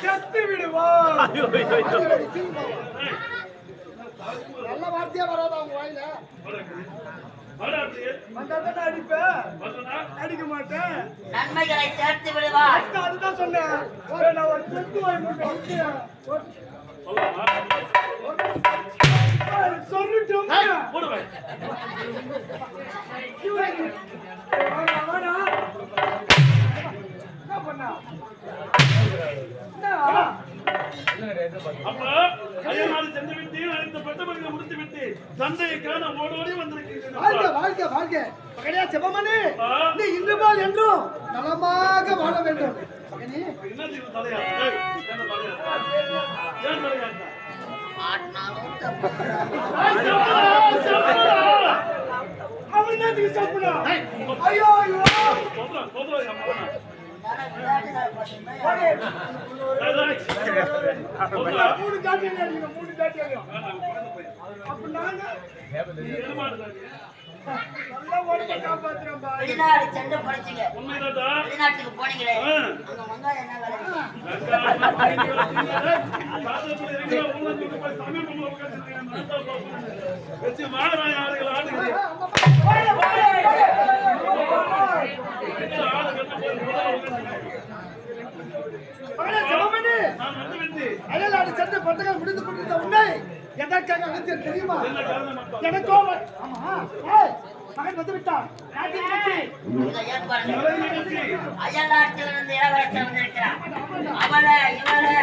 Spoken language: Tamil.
செத்து விடுவான் நல்ல வார்த்தையா வராதா உங்க வாயில அடிக்க மாட்டேன் நன்மைகளை சேர்த்து விடுவார் அதான் அதுதான் சொன்னேன் நான் ஒரு செத்து போட்டு சொல்லிட்டோம் என்ன விட்டு தந்தையை காண ஓடோடி வந்திருக்கிறேன் வாழ்க வாழ்க மகனே சிவமணி நீ இன்று போல் என்றும் நலமாக வாழ வேண்டும் மகனே என்ன அவன் சாப்பிடா ஐயோ ஐயோ மூணு ஜாட்டி அடிங்க மூணு ஜாட்டி அடிங்க வெளிநாடு சென்று படிச்சுங்க வெளிநாட்டுக்கு போனீங்களே. அங்க வெங்காயம் என்ன விலை? சாதத்துல விட்டு அயல்நாடு சென்று பட்டங்கள் முடிந்து கொண்டிருந்த உன்னை எதற்காக அழைத்தேன் தெரியுமா? எனக்கோ ஆமா மகன் வந்து விட்டான் நாட்டின் கட்சி இதை ஏற்பாடு இவரை நிகழ்ச்சி. அயல்நாட்டிலிருந்து இளவரசர் வந்திருக்கிறார் அவளை இவளை